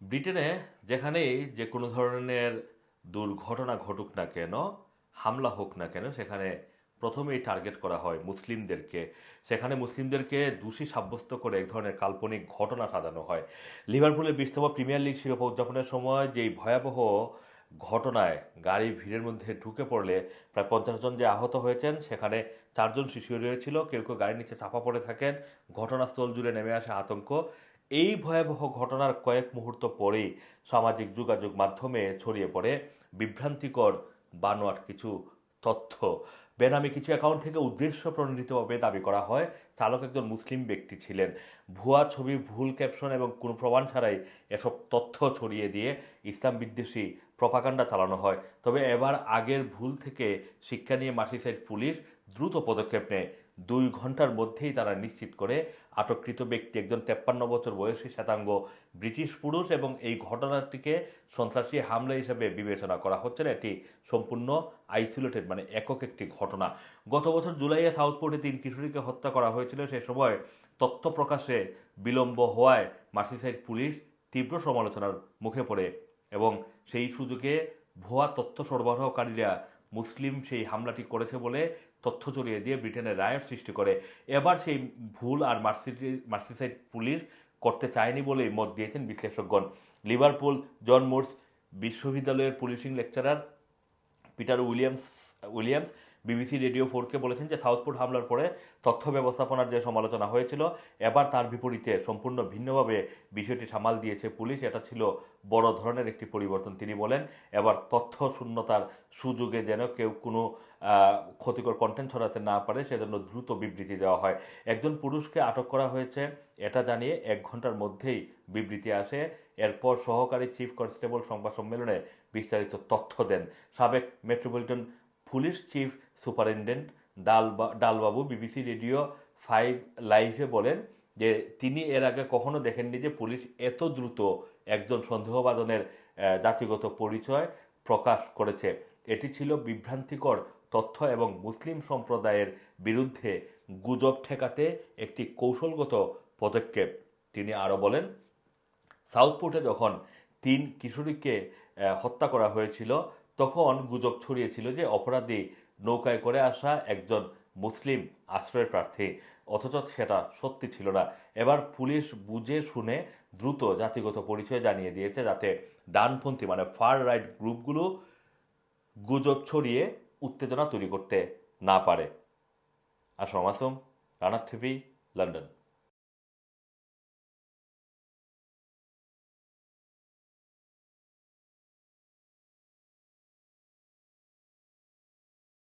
ব্রিটেনে যেখানেই যে কোনো ধরনের দুর্ঘটনা ঘটুক না কেন, হামলা হোক না কেন, সেখানে প্রথমেই টার্গেট করা হয় মুসলিমদেরকে। সেখানে মুসলিমদেরকে দোষী সাব্যস্ত করে এক ধরনের কাল্পনিক ঘটনা সাজানো হয়। লিভারপুলের বিশতম প্রিমিয়ার লিগ শিরোপা উদযাপনের সময় যেই ভয়াবহ ঘটনায় গাড়ি ভিড়ের মধ্যে ঢুকে পড়লে প্রায় পঞ্চাশ জন যে আহত হয়েছেন, সেখানে চারজন শিশু রয়েছিল, কেউ কেউ গাড়ির নিচে চাপা পড়ে থাকেন, ঘটনাস্থল জুড়ে নেমে আসে আতঙ্ক। এই ভয়াবহ ঘটনার কয়েক মুহূর্ত পরেই সামাজিক যোগাযোগ মাধ্যমে ছড়িয়ে পড়ে বিভ্রান্তিকর বানোয়াট কিছু তথ্য। বেনামি কিছু অ্যাকাউন্ট থেকে উদ্দেশ্য প্রণোদিতভাবে দাবি করা হয়, চালক একজন মুসলিম ব্যক্তি ছিলেন। ভুয়া ছবি, ভুল ক্যাপশন এবং কোনো প্রমাণ ছাড়াই এসব তথ্য ছড়িয়ে দিয়ে ইসলাম বিদ্বেষী প্রপাকাণ্ডা চালানো হয়। তবে এবার আগের ভুল থেকে শিক্ষা নিয়ে মার্সিসাইড পুলিশ দ্রুত পদক্ষেপ নেয়। দুই ঘণ্টার মধ্যেই তারা নিশ্চিত করে আটককৃত ব্যক্তি একজন তেপ্পান্ন বছর বয়সী শ্বেতাঙ্গ ব্রিটিশ পুরুষ এবং এই ঘটনাটিকে সন্ত্রাসী হামলা হিসেবে বিবেচনা করা হচ্ছে না। এটি সম্পূর্ণ আইসোলেটেড মানে একক একটি ঘটনা। গত বছর জুলাইয়ে সাউথপোর্টে তিন কিশোরীকে হত্যা করা হয়েছিল। সে সময় তথ্য প্রকাশে বিলম্ব হওয়ায় মার্সিসাইড পুলিশ তীব্র সমালোচনার মুখে পড়ে এবং সেই সুযোগে ভুয়া তথ্য সরবরাহকারীরা মুসলিম সেই হামলাটি করেছে বলে তথ্য জড়িয়ে দিয়ে ব্রিটেনের রায়ের সৃষ্টি করে। এবার সেই ভুল আর মার্সিডি, মার্সিসাইড পুলিশ করতে চায়নি বলেই মত দিয়েছেন বিশ্লেষকগণ। লিভারপুল জন মোর্স বিশ্ববিদ্যালয়ের policing lecturer Peter Williams Williams BBC radio ফোরকে বলেছেন যে সাউথপোর্ট হামলার পরে তথ্য ব্যবস্থাপনার যে সমালোচনা হয়েছিল, এবার তার বিপরীতে সম্পূর্ণ ভিন্নভাবে বিষয়টি সামাল দিয়েছে পুলিশ। এটা ছিল বড় ধরনের একটি পরিবর্তন, তিনি বলেন। এবার তথ্য শূন্যতার সুযোগে যেন কেউ কোনো ক্ষতিকর কন্টেন্ট ছড়াতে না পারে, সেজন্য দ্রুত বিবৃতি দেওয়া হয়। একজন পুরুষকে আটক করা হয়েছে, এটা জানিয়ে এক ঘণ্টার মধ্যেই বিবৃতি আসে। এরপর সহকারী চিফ কনস্টেবল সংবাদ সম্মেলনে বিস্তারিত তথ্য দেন। সাবেক মেট্রোপলিটন পুলিশ চিফ সুপারিনটেন্ডেন্ট ডালবা, ডালবাবু বিবিসি রেডিও ফাইভ লাইভে বলেন যে তিনি এর আগে কখনো দেখেননি যে পুলিশ এত দ্রুত একজন সন্দেহবাদনের জাতিগত পরিচয় প্রকাশ করেছে। এটি ছিল বিভ্রান্তিকর তথ্য এবং মুসলিম সম্প্রদায়ের বিরুদ্ধে গুজব ঠেকাতে একটি কৌশলগত পদক্ষেপ। তিনি আরও বলেন, সাউথপোর্টে যখন তিন কিশোরীকে হত্যা করা হয়েছিল তখন গুজব ছড়িয়েছিল যে অপরাধী নৌকায় করে আসা একজন মুসলিম আশ্রয় প্রার্থী। অথচ সেটা সত্যি ছিল না। এবার পুলিশ বুঝে শুনে দ্রুত জাতিগত পরিচয় জানিয়ে দিয়েছে যাতে ডানপন্থী মানে ফার রাইট গ্রুপগুলো গুজব ছড়িয়ে উত্তেজনা তৈরি করতে না পারে। আসম আসম রানার টিভি, লন্ডন।